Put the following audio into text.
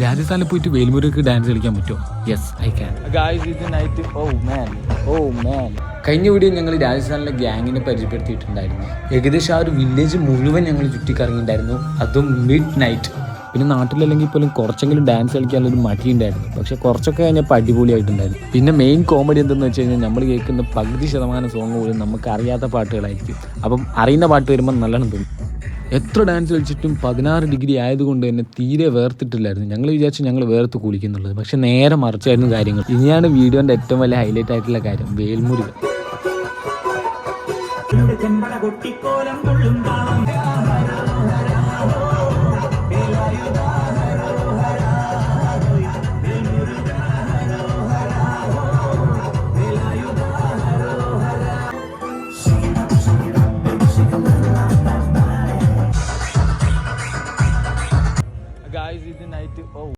രാജസ്ഥാനിൽ പോയിട്ട് വേൽമുരുക്ക് ഡാൻസ് കളിക്കാൻ പറ്റുമോ? യെസ് ഐ ക്യാൻ ഗായ്സ് ഇത് night oh man oh man കഴിഞ്ഞ വീഡിയോ ഞങ്ങൾ രാജസ്ഥാനിലെ ഗ്യാങ്ങിനെ പരിചയപ്പെടുത്തിയിട്ടുണ്ടായിരുന്നു. ഏകദേശം ആ ഒരു വില്ലേജ് മുഴുവൻ ഞങ്ങൾ ചുറ്റിക്കറങ്ങിയിട്ടുണ്ടായിരുന്നു. അതും മിഡ് നൈറ്റ് പിന്നെ നാട്ടിലല്ലെങ്കിൽ പോലും കുറച്ചെങ്കിലും ഡാൻസ് കളിക്കാനുള്ളൊരു മടിയുണ്ടായിരുന്നു പക്ഷെ കുറച്ചൊക്കെ കഴിഞ്ഞപ്പോൾ അടിപൊളിയായിട്ടുണ്ടായിരുന്നു. പിന്നെ മെയിൻ കോമഡി എന്തെന്ന് വെച്ച് കഴിഞ്ഞാൽ നമ്മൾ കേൾക്കുന്ന പകുതി ശതമാനം സോങ് പോലും നമുക്ക് അറിയാത്ത പാട്ടുകളായിരിക്കും. അപ്പം അറിയുന്ന പാട്ട് വരുമ്പോൾ നല്ലോണം തോന്നും. എത്ര ഡാൻസ് കളിച്ചിട്ടും പതിനാറ് ഡിഗ്രി ആയതുകൊണ്ട് തന്നെ തീരെ വേർത്തിട്ടില്ലായിരുന്നു. ഞങ്ങൾ വിചാരിച്ചു ഞങ്ങൾ വേർത്ത് കുളിക്കുന്നുള്ളത്. പക്ഷെ നേരെ മറിച്ചായിരുന്നു കാര്യങ്ങൾ. ഇനിയാണ് വീഡിയോന്റെ ഏറ്റവും വലിയ ഹൈലൈറ്റ് ആയിട്ടുള്ള കാര്യം. വേൽമുരുകൻ ഗായ്സ് ഇത് നൈറ്റ് ഓ